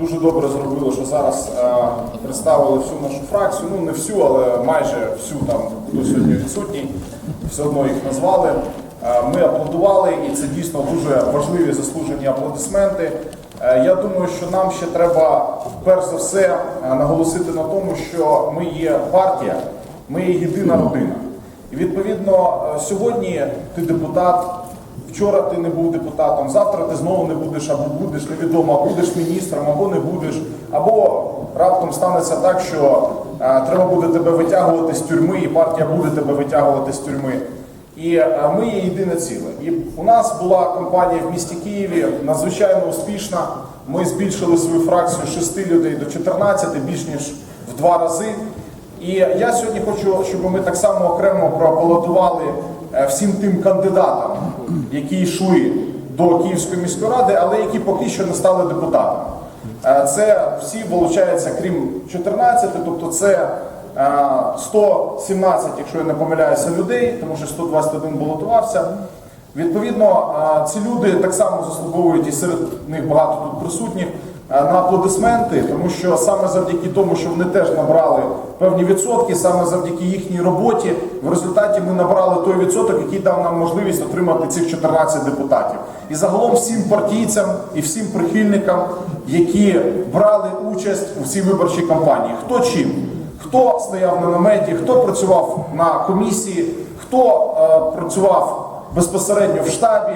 Дуже добре зробили, що зараз е, представили всю нашу фракцію. Ну не всю, але майже всю там, хто сьогодні відсутній, все одно їх назвали. Е, ми аплодували, і це дійсно дуже важливі заслужені аплодисменти. Е, я думаю, що нам ще треба перш за все е, наголосити на тому, що ми є партія, ми є єдина родина. І відповідно е, сьогодні ти депутат. Вчора ти не був депутатом, завтра ти знову не будеш або будеш невідомо, або будеш міністром, або не будеш, або раптом станеться так, що е, треба буде тебе витягувати з тюрми, і партія буде тебе витягувати з тюрми. І е, ми є єдине ціле. І у нас була кампанія в місті Києві надзвичайно успішна. Ми збільшили свою фракцію з 6 людей до 14, більш ніж в два рази. І я сьогодні хочу, щоб ми так само окремо проаплодували всім тим кандидатам, які йшли до Київської міської ради, але які поки що не стали депутатами. Е, Це всі виходить, крім 14, тобто це е, 117, якщо я не помиляюся, людей, тому що 121 балотувався. Відповідно, е, ці люди так само заслуговують і серед них багато тут присутніх е, на аплодисменти, тому що саме завдяки тому, що вони теж набрали певні відсотки, саме завдяки їхній роботі, в результаті ми набрали той відсоток, який дав нам можливість отримати цих 14 депутатів. І загалом всім партійцям і всім прихильникам, які брали участь у цій виборчій кампанії, хто чим. Хто стояв на наметі, хто працював на комісії, хто е, працював безпосередньо в штабі.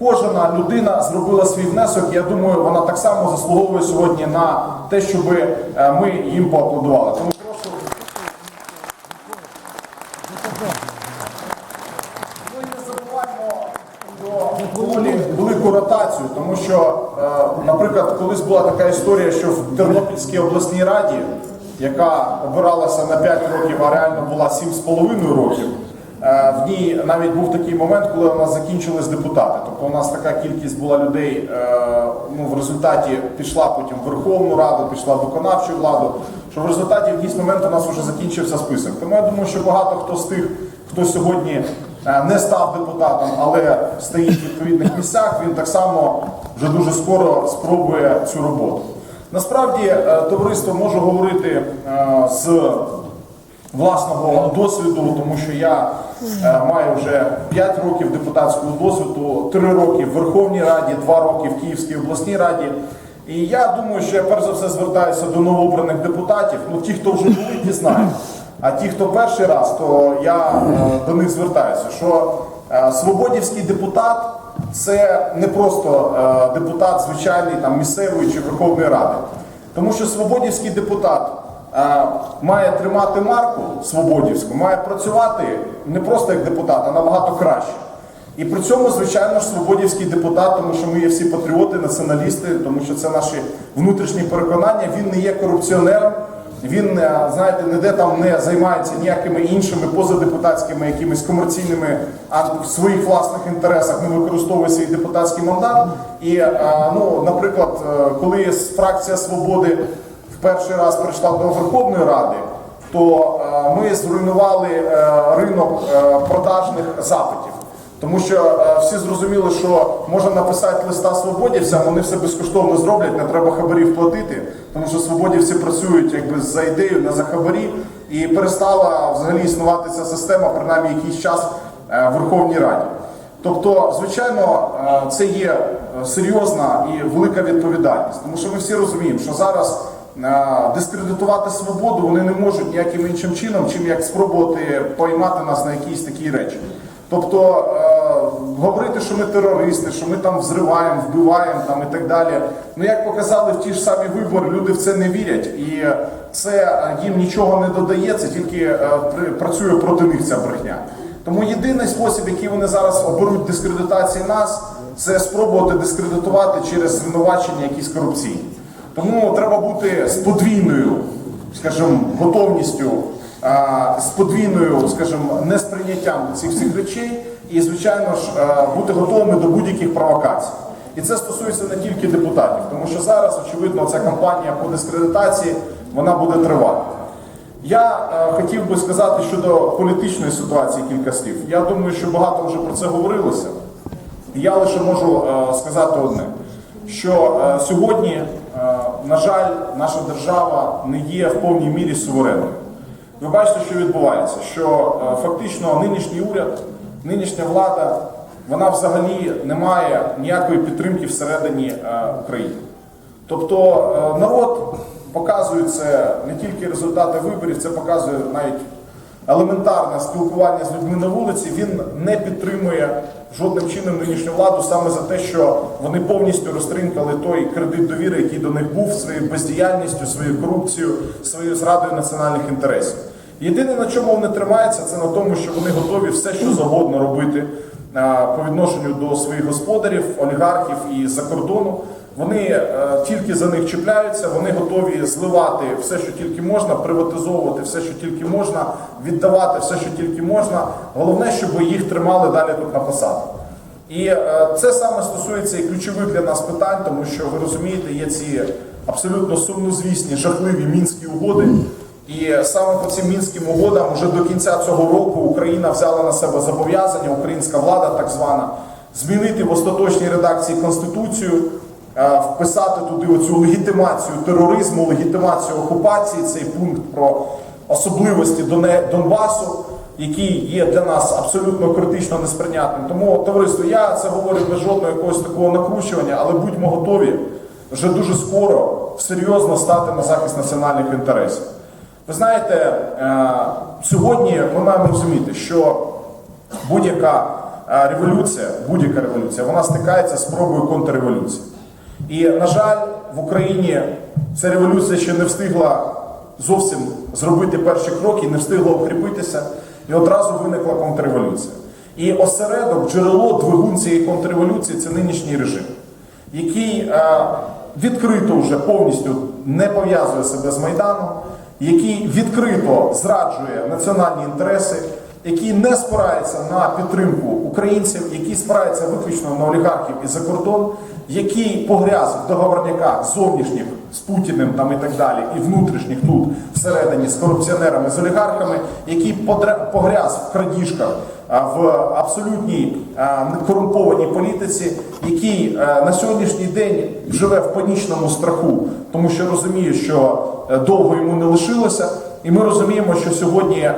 Кожна людина зробила свій внесок. Я думаю, вона так само заслуговує сьогодні на те, щоб е, ми їм поаплодували. Тому прошу. Ми не забуваємо про велику ротацію, тому що, е, наприклад, колись була така історія, що в Тернопільській обласній раді, яка обиралася на 5 років, а реально була 7,5 років. Е, В ній навіть був такий момент, коли у нас закінчились депутати. Тобто у нас така кількість була людей, е, ну в результаті пішла потім в Верховну Раду, пішла в виконавчу владу. Що в результаті в якийсь момент у нас вже закінчився список. Тому я думаю, що багато хто з тих, хто сьогодні е, не став депутатом, але стоїть в відповідних місцях, він так само вже дуже скоро спробує цю роботу. Насправді, товариство можу говорити з власного досвіду, тому що я е, маю вже 5 років депутатського досвіду, 3 роки в Верховній Раді, 2 роки в Київській обласній раді. І я думаю, що я перш за все звертаюся до новообраних депутатів. Ну, ті, хто вже були, ті знають. А ті, хто перший раз, то я е, до них звертаюся, що е, свободівський депутат це не просто е, депутат звичайний там місцевої чи Верховної Ради. Тому що свободівський депутат має тримати марку свободівську, має працювати не просто як депутат, а набагато краще. І при цьому, звичайно ж, свободівський депутат, тому що ми є всі патріоти, націоналісти, тому що це наші внутрішні переконання. Він не є корупціонером. Він, е, знаєте, ніде там не займається ніякими іншими позадепутатськими якимись комерційними, а в своїх власних інтересах не використовує свій депутатський мандат. І, е, ну, наприклад, е, коли фракція свободи перший раз прийшла до Верховної Ради, то е, ми зруйнували е, ринок е, продажних запитів. Тому що всі зрозуміли, що можна написати листа свободівцям, вони все безкоштовно зроблять, не треба хабарів платити, тому що свободівці працюють якби за ідею, не за хабарі, і перестала взагалі існувати ця система, принаймні якийсь час в Верховній Раді. Тобто, звичайно, це є серйозна і велика відповідальність, тому що ми всі розуміємо, що зараз дискредитувати свободу вони не можуть ніяким іншим чином, чим як спробувати поймати нас на якісь такі речі. Тобто е, говорити, що ми терористи, що ми там взриваємо, вбиваємо там і так далі. Ну як показали в ті ж самі вибори, люди в це не вірять, і це е, їм нічого не додає, це тільки е, працює проти них ця брехня. Тому єдиний спосіб, який вони зараз оберуть дискредитації нас, це спробувати дискредитувати через звинувачення якісь корупційні. Тому треба бути з подвійною, скажімо, готовністю, з подвійною, скажімо, несприйняттям цих всіх речей і, звичайно ж, бути готовими до будь-яких провокацій. І це стосується не тільки депутатів, тому що зараз, очевидно, ця кампанія по дискредитації вона буде тривати. Я е, хотів би сказати щодо політичної ситуації кілька слів. Я думаю, що багато вже про це говорилося. Я лише можу е, сказати одне: що е, сьогодні е, на жаль, наша держава не є в повній мірі суверенною. Ви бачите, що відбувається, що е, фактично нинішній уряд, нинішня влада, вона взагалі не має ніякої підтримки всередині е, України. Тобто е, народ показує це не тільки результати виборів, це показує навіть елементарне спілкування з людьми на вулиці. Він не підтримує жодним чином нинішню владу саме за те, що вони повністю розтринкали той кредит довіри, який до них був своєю бездіяльністю, своєю корупцією, своєю зрадою національних інтересів. Єдине, на чому вони тримаються, це на тому, що вони готові все, що завгодно робити по відношенню до своїх господарів, олігархів і за кордону. Вони е, тільки за них чіпляються, вони готові зливати все, що тільки можна, приватизовувати все, що тільки можна, віддавати все, що тільки можна. Головне, щоб їх тримали далі тут на посадах. І е, це саме стосується і ключових для нас питань, тому що ви розумієте, є ці абсолютно сумнозвісні, жахливі мінські угоди. І саме по цим мінським угодам вже до кінця цього року Україна взяла на себе зобов'язання, українська влада так звана, змінити в остаточній редакції Конституцію, вписати туди оцю легітимацію тероризму, легітимацію окупації, цей пункт про особливості Донбасу, який є для нас абсолютно критично несприйнятним. Тому, товариство, я це говорю без жодного якогось такого накручування, але будьмо готові вже дуже скоро серйозно стати на захист національних інтересів. Ви знаєте, е, сьогодні ми маємо розуміти, що будь-яка е, революція, будь-яка революція, вона стикається з спробою контрреволюції. І, на жаль, в Україні ця революція ще не встигла зовсім зробити перші кроки, не встигла укріпитися, і одразу виникла контрреволюція. І осередок, джерело, двигун цієї контрреволюції це нинішній режим, який е, відкрито вже повністю не пов'язує себе з Майданом, який відкрито зраджує національні інтереси, який не спирається на підтримку українців, який спирається виключно на олігархів і за кордон, який погряз в договорняках зовнішніх з Путіним там і так далі, і внутрішніх тут всередині з корупціонерами, з олігархами, який погряз в крадіжках в абсолютній корумпованій політиці, який на сьогоднішній день живе в панічному страху, тому що розуміє, що е, довго йому не лишилося. І ми розуміємо, що сьогодні е,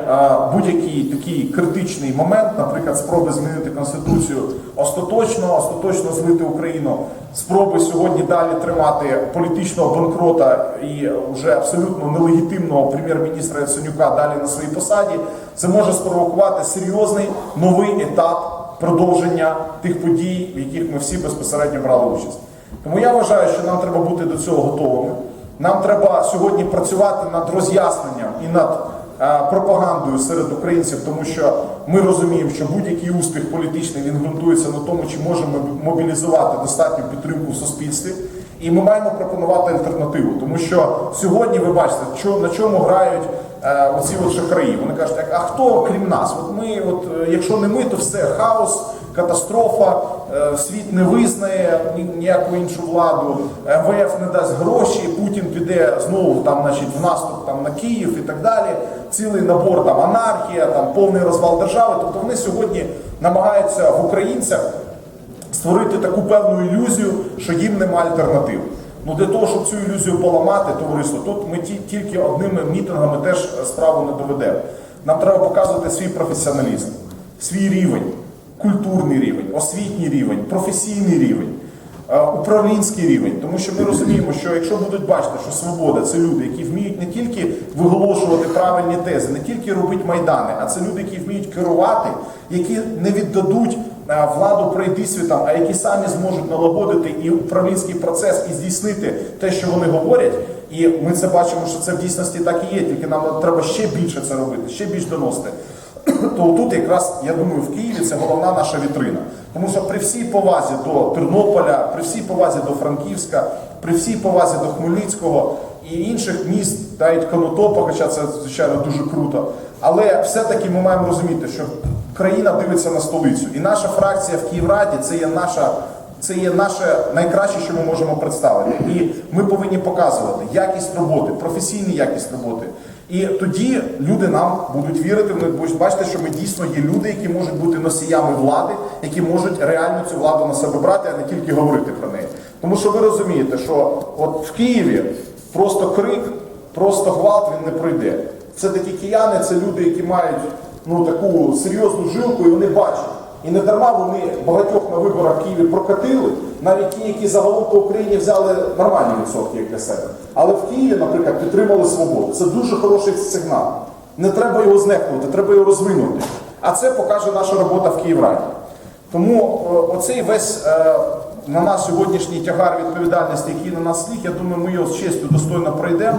будь-який такий критичний момент, наприклад, спроби змінити конституцію остаточно, остаточно злити Україну, спроби сьогодні далі тримати політичного банкрота і вже абсолютно нелегітимного прем'єр-міністра Яценюка далі на своїй посаді, це може спровокувати серйозний новий етап продовження тих подій, в яких ми всі безпосередньо брали участь. Тому я вважаю, що нам треба бути до цього готовими. Нам треба сьогодні працювати над роз'ясненням і над е, пропагандою серед українців, тому що ми розуміємо, що будь-який успіх політичний він ґрунтується на тому, чи можемо мобілізувати достатню підтримку в суспільстві. І ми маємо пропонувати альтернативу, тому що сьогодні ви бачите, що на чому грають е, оці от шахраї. Вони кажуть, а хто крім нас? От ми, от е, якщо не ми, то все хаос, катастрофа, е, світ не визнає ніяку іншу владу, МВФ не дасть гроші, Путін піде знову там, значить, в наступ там на Київ і так далі. Цілий набор там анархія, там повний розвал держави. Тобто вони сьогодні намагаються в українцях створити таку певну ілюзію, що їм нема альтернатив. Ну для того, щоб цю ілюзію поламати, товариство, тут ми тільки одними мітингами теж справу не доведемо. Нам треба показувати свій професіоналізм, свій рівень, культурний рівень, освітній рівень, професійний рівень. е, Управлінський рівень, тому що ми розуміємо, що якщо будуть бачити, що свобода це люди, які вміють не тільки виголошувати правильні тези, не тільки робити майдани, а це люди, які вміють керувати, які не віддадуть е, владу пройти світам, а які самі зможуть налагодити і управлінський процес і здійснити те, що вони говорять. І ми це бачимо, що це в дійсності так і є. Тільки нам треба ще більше це робити, ще більш доносити. То тут якраз я думаю, в Києві це головна наша вітрина. Тому що при всій повазі до Тернополя, при всій повазі до Франківська, при всій повазі до Хмельницького і інших міст, навіть Конотопа, хоча це звичайно дуже круто. Але все-таки ми маємо розуміти, що країна дивиться на столицю, і наша фракція в Київраді це є наша. Це є наше найкраще, що ми можемо представити. І ми повинні показувати якість роботи, професійну якість роботи. І тоді люди нам будуть вірити. Вони будуть бачити, що ми дійсно є люди, які можуть бути носіями влади, які можуть реально цю владу на себе брати, а не тільки говорити про неї. Тому що ви розумієте, що от в Києві просто крик, просто гвалт він не пройде. Це такі кияни, це люди, які мають ну, таку серйозну жилку, і вони бачать. І не дарма вони багатьох на виборах в Києві прокатили, навіть ті, які загалом по Україні взяли нормальні відсотки як для себе. Але в Києві, наприклад, підтримали свободу. Це дуже хороший сигнал. Не треба його знехнути, треба його розвинути. А це покаже наша робота в Київраді. Тому е, оцей весь е, на нас сьогоднішній тягар відповідальності, який на нас ліг, я думаю, ми його з честю достойно пройдемо.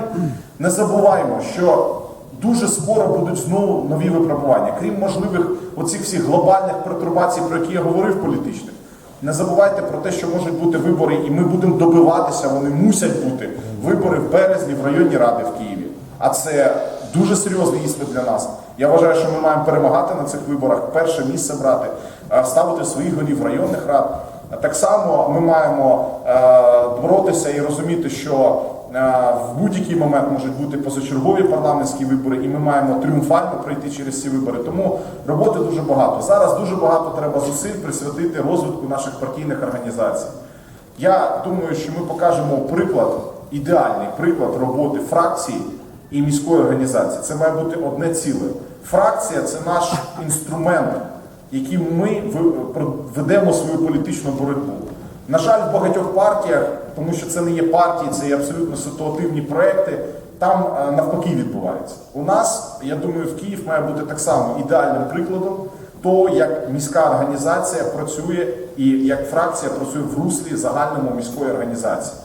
Не забуваємо, що дуже скоро будуть знову нові випробування, крім можливих оцих всіх глобальних пертурбацій, про які я говорив політичних. Не забувайте про те, що можуть бути вибори, і ми будемо добиватися, вони мусять бути вибори в березні в районній ради в Києві. А це дуже серйозний іспит для нас. Я вважаю, що ми маємо перемагати на цих виборах, перше місце брати, е, ставити своїх голів районних рад. Так само ми маємо е, боротися і розуміти, що в будь-який момент можуть бути позачергові парламентські вибори, і ми маємо тріумфально пройти через ці вибори. Тому роботи дуже багато. Зараз дуже багато треба зусиль присвятити розвитку наших партійних організацій. Я думаю, що ми покажемо приклад, ідеальний приклад роботи фракції і міської організації. Це має бути одне ціле. Фракція це наш інструмент, яким ми ведемо свою політичну боротьбу. На жаль, в багатьох партіях, тому що це не є партії, це є абсолютно ситуативні проекти. Там е, навпаки відбувається. У нас, я думаю, в Київ має бути так само ідеальним прикладом того, як міська організація працює і як фракція працює в руслі загальному міської організації.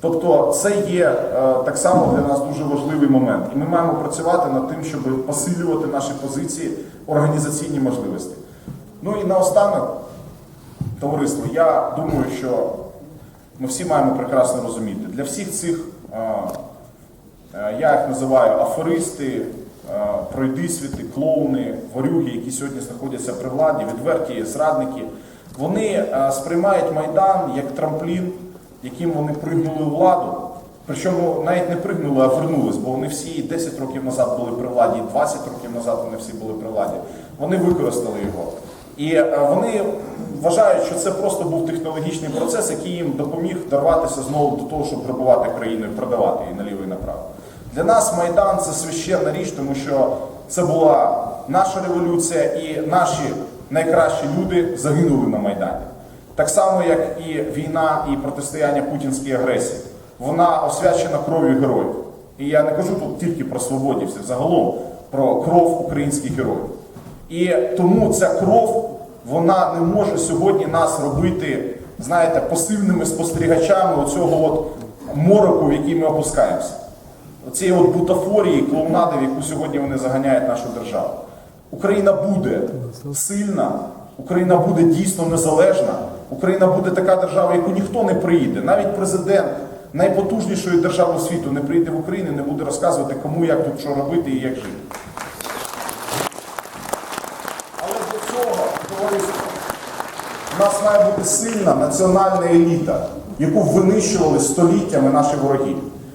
Тобто це є е, так само для нас дуже важливий момент. І ми маємо працювати над тим, щоб посилювати наші позиції, організаційні можливості. Ну і наостанок, товариство, я думаю, що ми всі маємо прекрасно розуміти, для всіх цих, я їх називаю аферисти, е, пройдисвіти, клоуни, ворюги, які сьогодні знаходяться при владі, відверті зрадники, вони сприймають Майдан як трамплін, яким вони пригнули у владу. Причому навіть не пригнули, а вернулись, бо вони всі і 10 років назад були при владі, і 20 років назад вони всі були при владі. Вони використали його. І е, вони вважають, що це просто був технологічний процес, який їм допоміг дорватися знову до того, щоб грабувати країну і продавати її наліво і направо. Для нас Майдан це священна річ, тому що це була наша революція, і наші найкращі люди загинули на Майдані. Так само, як і війна і протистояння путінській агресії. Вона освячена кров'ю героїв. І я не кажу тут тільки про свободівців, загалом про кров українських героїв. І тому ця кров вона не може сьогодні нас робити, знаєте, пасивними спостерігачами оцього от мороку, в який ми опускаємося. Оцієї от бутафорії, клоунади, в яку сьогодні вони заганяють нашу державу. Україна буде сильна, Україна буде дійсно незалежна, Україна буде така держава, яку ніхто не приїде. Навіть президент найпотужнішої держави світу не приїде в Україну, не буде розказувати, кому як тут що робити і як жити. Але для цього, товариство, у нас має бути сильна національна еліта, яку винищували століттями наші вороги.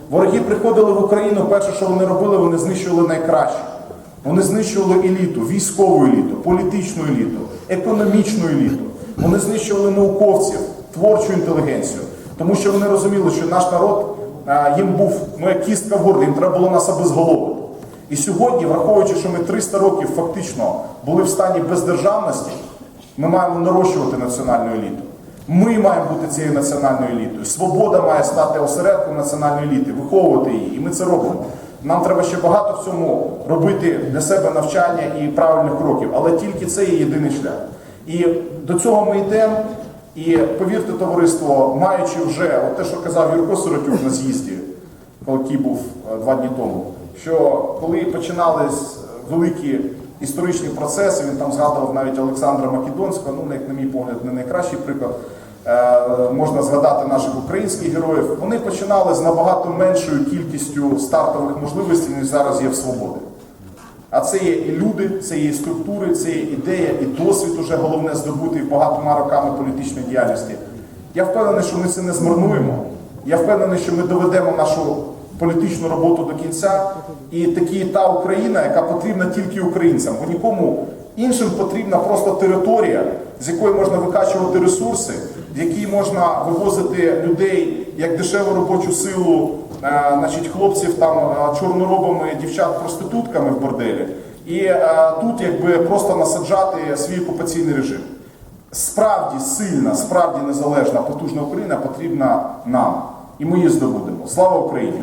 Вороги приходили в Україну, перше, що вони робили, вони знищували найкраще. Вони знищували еліту, військову еліту, політичну еліту, економічну еліту. Вони знищували науковців, творчу інтелігенцію. Тому що вони розуміли, що наш народ а, їм був ну, як кістка в горлі, їм треба було нас обезголовити. І сьогодні, враховуючи, що ми 300 років фактично були в стані бездержавності, ми маємо нарощувати національну еліту. Ми маємо бути цією національною елітою. Свобода має стати осередком національної еліти, виховувати її. І ми це робимо. Нам треба ще багато в цьому робити для себе навчання і правильних кроків, але тільки це є єдиний шлях. І до цього ми йдемо. І повірте, товариство, маючи вже от те, що казав Юрко Сиротюк на з'їзді, який був е, два дні тому, що коли починались великі історичні процеси, він там згадував навіть Олександра Македонського, ну, як на мій погляд, не найкращий приклад. Е, Можна згадати наших українських героїв. Вони починали з набагато меншою кількістю стартових можливостей, ніж зараз є в свободі. А це є і люди, це є і структури, це є ідея, і досвід уже головне здобутий багатома роками політичної діяльності. Я впевнений, що ми це не змарнуємо. Я впевнений, що ми доведемо нашу політичну роботу до кінця. І такі та Україна, яка потрібна тільки українцям, бо нікому іншим потрібна просто територія, з якої можна викачувати ресурси, в якій можна вивозити людей як дешеву робочу силу е, значить, хлопців там е, чорноробами, дівчат проститутками в борделі, і е, тут якби просто насаджати свій окупаційний режим. Справді сильна, справді незалежна, потужна Україна потрібна нам, і ми її здобудемо. Слава Україні!